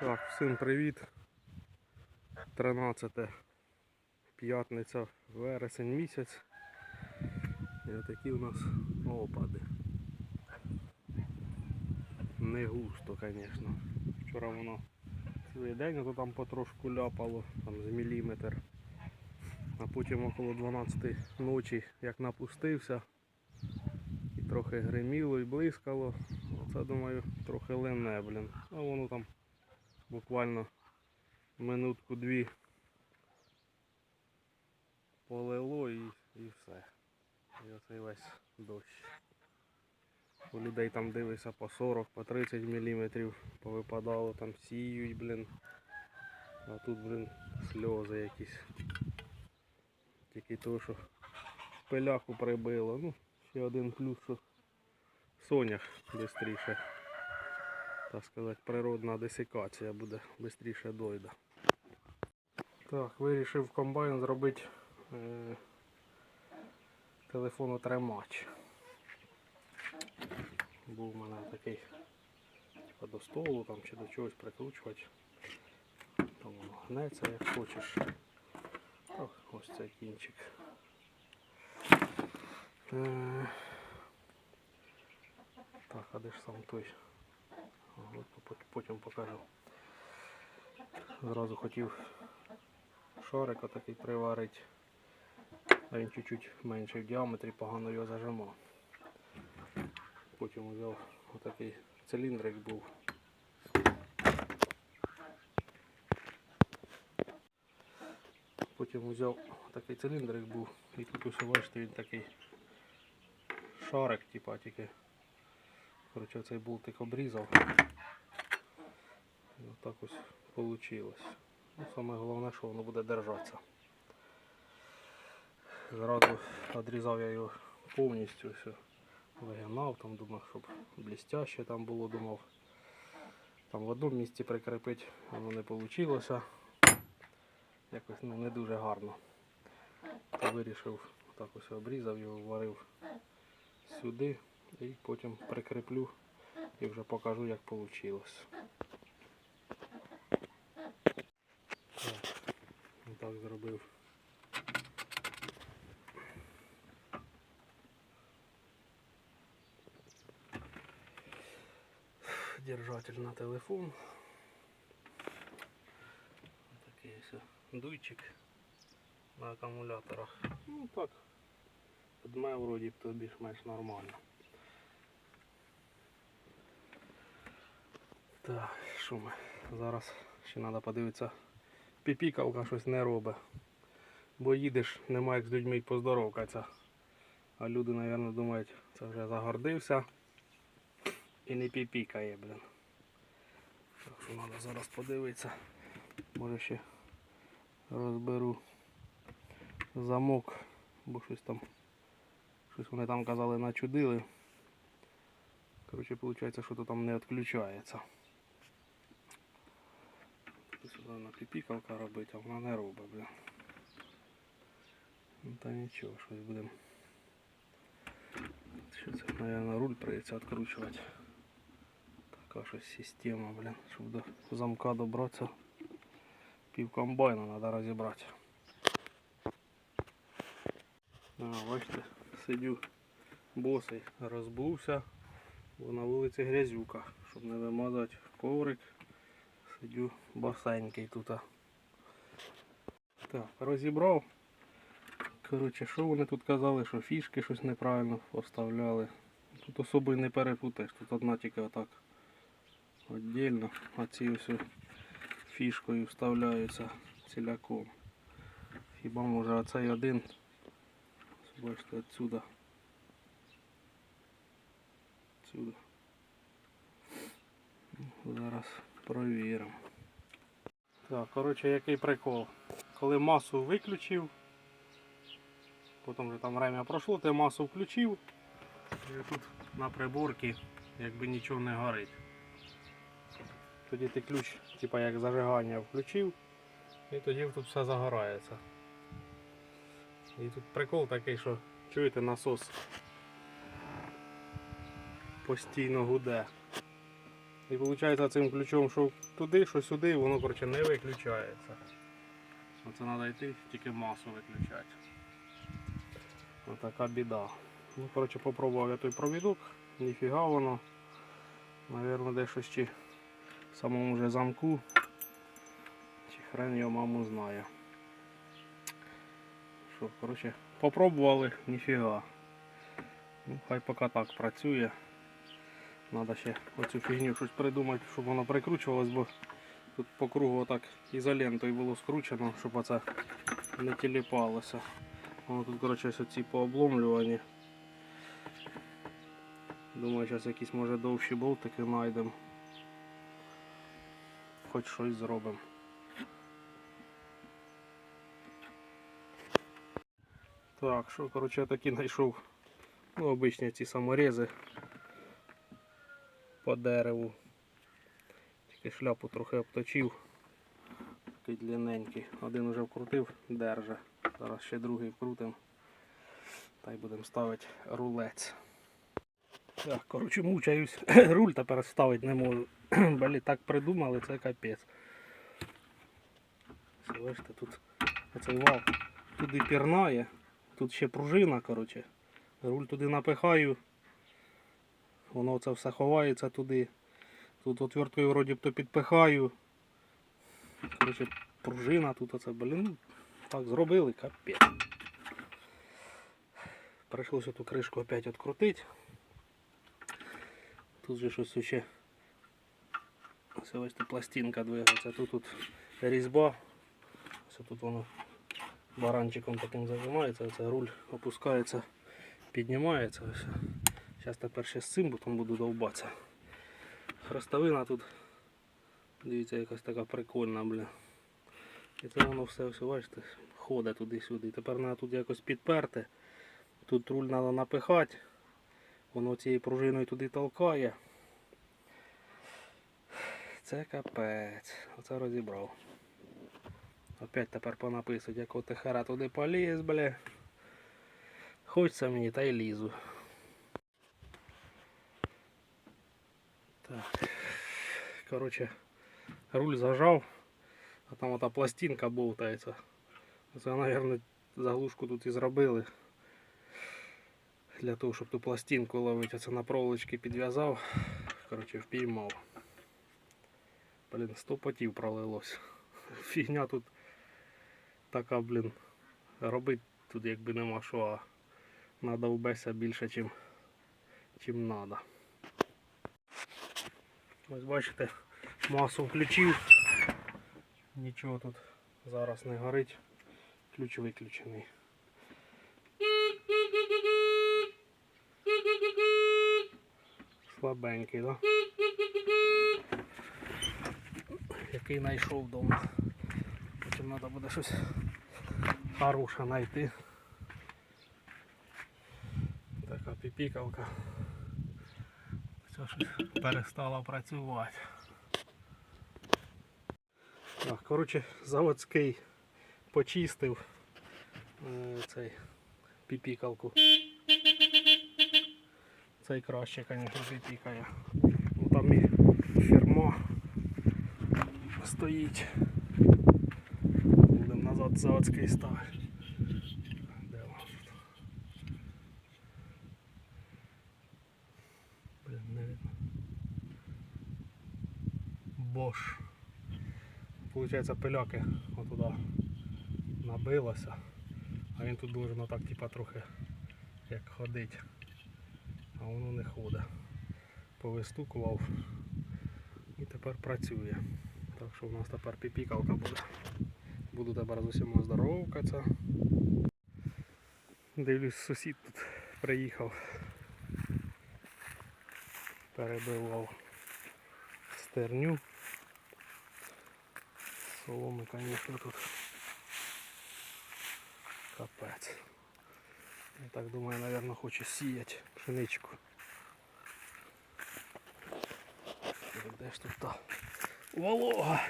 Так, всім привіт. 13 п'ятниця, вересень місяць. І отакі у нас опади. Не густо, звісно. Вчора воно цілий день ото там потрошку ляпало, там з міліметр. А потім около 12 ночі як напустився. І трохи гриміло і блискало. Оце думаю трохи лене, блін. А воно там буквально минутку-дві полило і, і все. І оцей весь дощ. У людей там дивишся по 40, по 30 мм повипадало, там сіють, блін. А тут, блін, сльози якісь. Тільки то, що пиляку прибило. Ну, ще один плюс, що сонях швидше так сказати, природна десикація буде швидше дойде. Так, вирішив комбайн зробити е, телефонотримач. Був у мене такий типа, до столу там, чи до чогось прикручувати. Там гнеться як хочеш. О, ось цей кінчик. Е, так, а де ж сам той? Пот- потім покажу. Зразу хотів шарик отакий приварити. А він чуть-чуть менший в діаметрі, погано його зажимав. Потім взяв отакий циліндрик був. Потім взяв такий циліндрик був і тут ось бачите він такий шарик, типа тільки. Коротше, цей болтик обрізав. І отак ось вийшло. Ну, саме головне, що воно буде держатися. Зразу відрізав я його повністю все. Вигинав, там думав, щоб блістяще там було, думав. Там в одному місці прикріпити, воно не вийшло. Якось ну, не дуже гарно. То вирішив, так ось обрізав його, варив сюди і потім прикріплю і вже покажу як вийшло. Так зробив. Держатель на телефон. Такий ось дуйчик на акумуляторах. Ну так, дме вроді то більш-менш нормально. Так, що ми? Зараз ще треба подивитися. Піпікалка щось не робить. Бо їдеш, немає як з людьми поздоровкатися. А люди, мабуть, думають, це вже загордився і не піпікає, блін. Так що треба зараз подивитися. Може ще розберу замок, бо щось там, щось вони там казали начудили. Коротше, виходить, що то там не відключається. Сюди піпікалка робить, а вона не робить, блін. Ну та нічого, щось будемо. Що це, мабуть, руль прийдеться відкручувати. Така щось система, блін, щоб до замка добратися. Пів комбайна треба розібрати. А, бачите, сидю босий, розбувся, бо на вулиці грязюка, щоб не вимазати коврик. Сидю басенький тут. Так, розібрав. Коротше, що вони тут казали, що фішки щось неправильно поставляли. Тут особо й не перепутаєш, тут одна тільки отак віддільно, а ці ось фішкою вставляються ціляком. Хіба може оцей один, бачите, отсюда. Отсюда. Зараз провіримо. Так, коротше, який прикол. Коли масу виключив, потім вже там время пройшло, ти масу включив, і тут на приборці якби нічого не горить. Тоді ти ключ, типа як зажигання включив, і тоді тут все загорається. І тут прикол такий, що чуєте насос постійно гуде. І виходить цим ключом, що туди, що сюди, воно коротше не виключається. Оце треба йти, тільки масу виключати. Отака біда. Ну, коротше, попробував я той провідок, ніфіга воно. Навірно, де щось в самому вже замку. Чи хрен його маму знає. Що, коротше, попробували, ніфіга. Ну, хай поки так працює. Надо ще оцю фігню щось придумати, щоб воно прикручувалось, бо тут по кругу отак ізолентою було скручено, щоб оце не тіліпалося. Воно тут, коротше, ось ці пообломлювані. Думаю, зараз якісь може довші болтики знайдемо. Хоч щось зробимо. Так, що, коротше, я таки знайшов ну, обичні ці саморези по дереву. Тільки шляпу трохи обточив. Такий длинненький. Один уже вкрутив, держа. Зараз ще другий вкрутим. Та й будемо ставити рулець. Так, коротше, мучаюсь. Руль тепер ставити не можу. Блін, так придумали, це капець. Бачите, тут оцей вал туди пірнає. Тут ще пружина, коротше. Руль туди напихаю. Воно це все ховається туди. Тут отверткою вроді б то підпихаю. Коротше, пружина тут оце, блін. Так зробили, капець. Прийшлося ту кришку опять відкрутити. Тут же щось ще. Ось ось тут пластинка двигається. Тут тут різьба. Ось тут воно баранчиком таким зажимається, оце руль опускається, піднімається. Ось. Зараз тепер ще з цим потім буду довбатися. Хрестовина тут, дивіться, якась така прикольна, бля. І це воно все, все бачите, ходить туди-сюди. Тепер треба тут якось підперти. Тут руль треба напихати. Воно цією пружиною туди толкає. Це капець. Оце розібрав. Опять тепер понаписують, як ти хера туди поліз, бля. Хочеться мені, та й лізу. Так. Короче, руль зажав, а там ота пластинка болтається. Це, мабуть, заглушку тут і зробили. Для того, щоб ту пластинку ловити, а це на проволочки підв'язав. Короче, впіймав. Блін, сто потів пролилось. Фігня тут така, блін, робити тут якби нема що, а надо вбеся більше, чим, чим надо. Ось бачите, масу включив. Нічого тут зараз не горить. Ключ виключений. Слабенький, да? Який знайшов вдома. Потім треба буде щось хороше знайти. Така піпікалка. Все перестала працювати. Так, коротше, заводський почистив е, цей піпікалку. Цей краще, звісно, піпікає. Там і фірма стоїть. Будемо назад заводський ставити. Де воно тут? Блін, не видно. Бош. Получається пиляки отуда набилося. А він тут должен отак типа трохи як ходить. А воно не ходить. Повистукував і тепер працює. Так що у нас тепер піпікалка буде. Буду тепер з усіма здоровкатися. Дивлюсь, сусід тут приїхав. Перебивав стерню. Соломи, звісно, тут капець. Я так думаю, наверное, хоче сіяти пшеничку. Де ж тут та волога?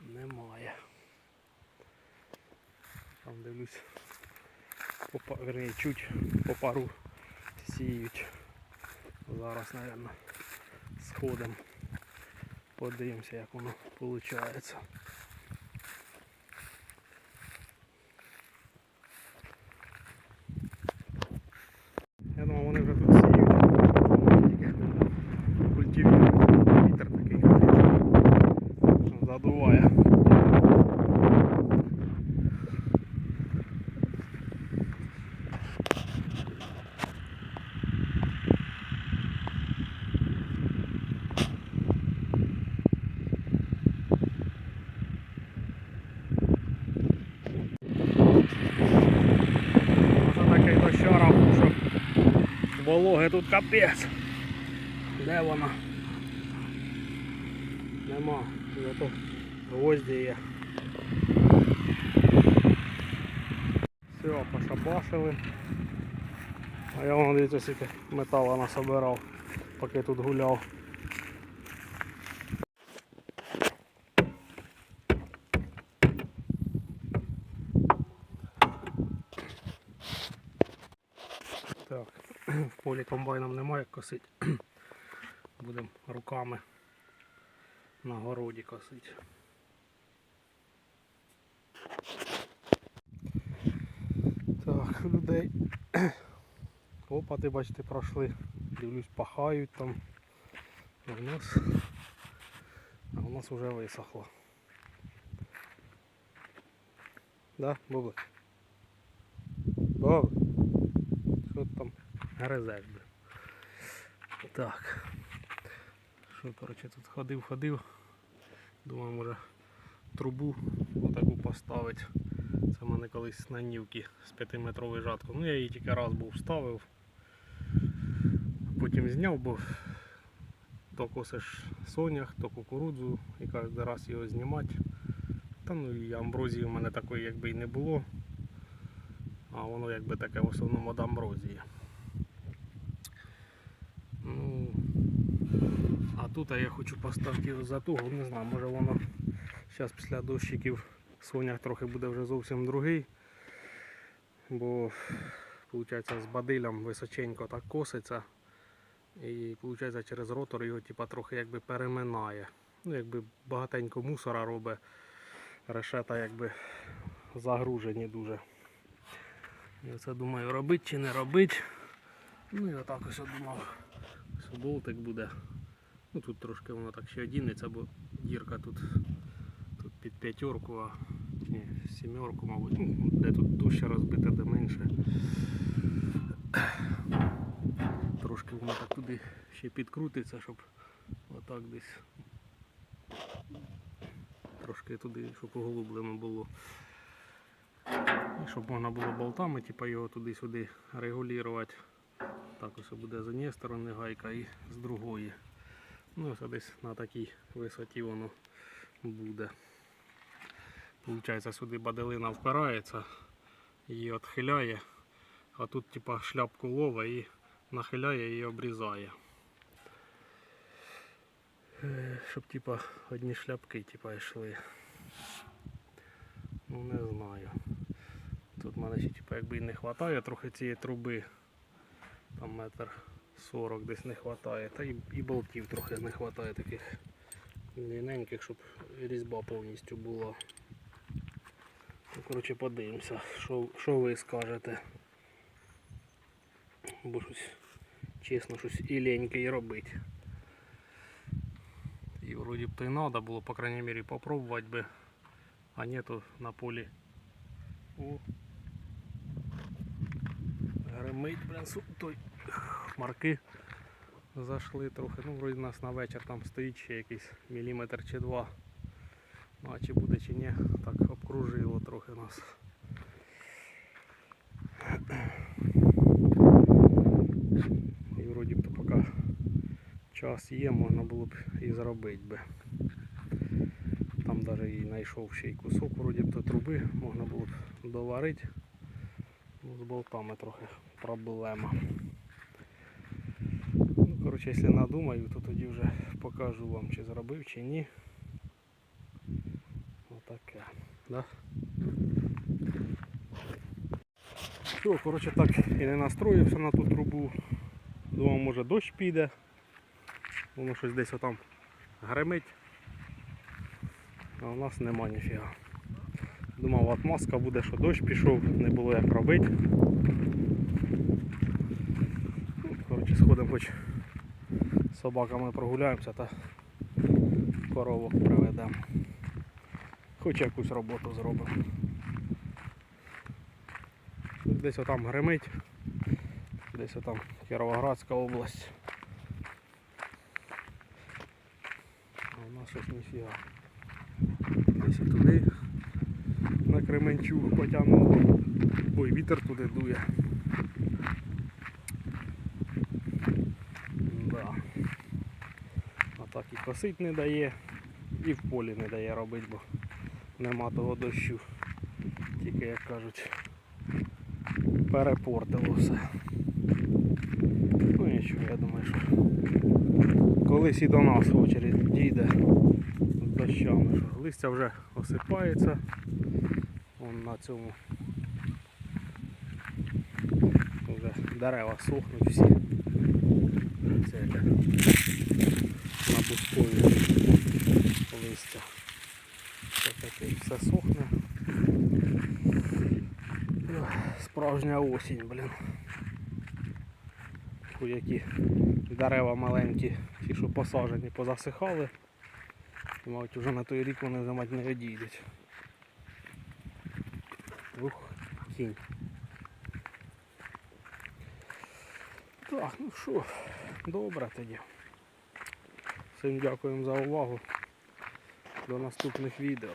Немає. Там дивлюсь. Опа, верні, чуть по пару сіють. Зараз, мабуть, сходимо. Подивимося, як воно виходить. Я думав, вони вже тут сіють. Тільки культивують. Вітер такий. Задуває. Оце такий дощара, що вологи тут капець. Де вона? Нема, зато гвозді є. Все, пошабашили. А я вон дивіться, скільки металу насобирав, поки тут гуляв. Так, в полі комбайном немає як косити. Будемо руками на городі косити. Так, людей. Опати, бачите, пройшли. Дивлюсь, пахають там. А у нас, а у нас вже висохло. Да, Бублик? Бублик? Що там гризеш, бля? Так. Що, коротше, тут ходив, ходив. Думаю, може трубу отаку поставити. Це в мене колись на нівці з 5-метровою жаткою. Ну я її тільки раз був вставив. Потім зняв, бо то косиш сонях, то кукурудзу і кожен раз його знімати. Та ну і амброзії в мене такої якби і не було. А воно якби таке в основному від амброзії. Ну, а тут я хочу поставити його за того, не знаю, може воно зараз після дощиків сонях трохи буде вже зовсім другий. Бо виходить з бадилем височенько так коситься. І виходить через ротор його типа, трохи якби переминає. Ну, якби багатенько мусора робить. Решета якби загружені дуже. Я це думаю робити чи не робити. Ну і отак ось думав. Болтик буде. Ну тут трошки воно так ще одінеться, бо дірка тут, тут під п'ятерку, а ні, сімерку, мабуть. Ну, де тут дужче розбите, де менше. Трошки воно так туди ще підкрутиться, щоб отак десь трошки туди, щоб углублено було. І щоб можна було болтами, типу його туди-сюди регулювати. Так ось буде з однієї сторони гайка і з другої. Ну ось десь на такій висоті воно буде. Получається сюди баделина впирається, її відхиляє, а тут типа шляпку лова і нахиляє і обрізає. Е, Щоб типа одні шляпки типа йшли. Ну не знаю. Тут в мене ще типа якби і не вистачає трохи цієї труби. Там метр сорок десь не вистачає. Та і, і болтів трохи не вистачає таких ліненьких, щоб різьба повністю була. Ну, коротше, подивимося, що, що ви скажете. Бо щось, чесно, щось і леньке і робити. І вроді б то й треба було, по крайней мере, попробувати би. А нету на полі. О. Гримить, блин, той хмарки зайшли трохи. Ну, вроді нас на вечір там стоїть ще якийсь міліметр чи два. Ну, а чи буде, чи ні, так обкружило трохи нас. І вроді б то поки час є, можна було б і зробити би. Там навіть і знайшов ще й кусок, вроді б то труби, можна було б доварити. Ну, з болтами трохи проблема. Коротше, якщо надумаю, то тоді вже покажу вам, чи зробив, чи ні. Отаке. Да? Все, коротше так і не настроївся на ту трубу. Думав, може дощ піде. Воно щось десь отам гремить. А у нас нема ніфіга. Думав, отмазка буде, що дощ пішов, не було як робити. Ну, Коротше, сходимо хоч собаками прогуляємося та коровок приведемо. Хоч якусь роботу зробимо. Десь отам гримить, десь отам Кіровоградська область. А у нас щось ніфіга. Десь туди на Кременчуг потягнуло. Ой, вітер туди дує. Да. А так косить не дає, і в полі не дає робити, бо нема того дощу. Тільки, як кажуть, перепортило все. Ну нічого, я думаю, що колись і до нас очередь дійде з дощами. Що листя вже осипається. Вон на цьому вже дерева сохнуть всі. Це бускові листя. Це таке все сохне. Справжня осінь, блін. Фу, які дерева маленькі, ті, що посаджені, позасихали. Мабуть, вже на той рік вони вже мать не одійдуть. Ух, кінь. Так, ну що, добре тоді. Всім дякуємо за увагу. До наступних відео.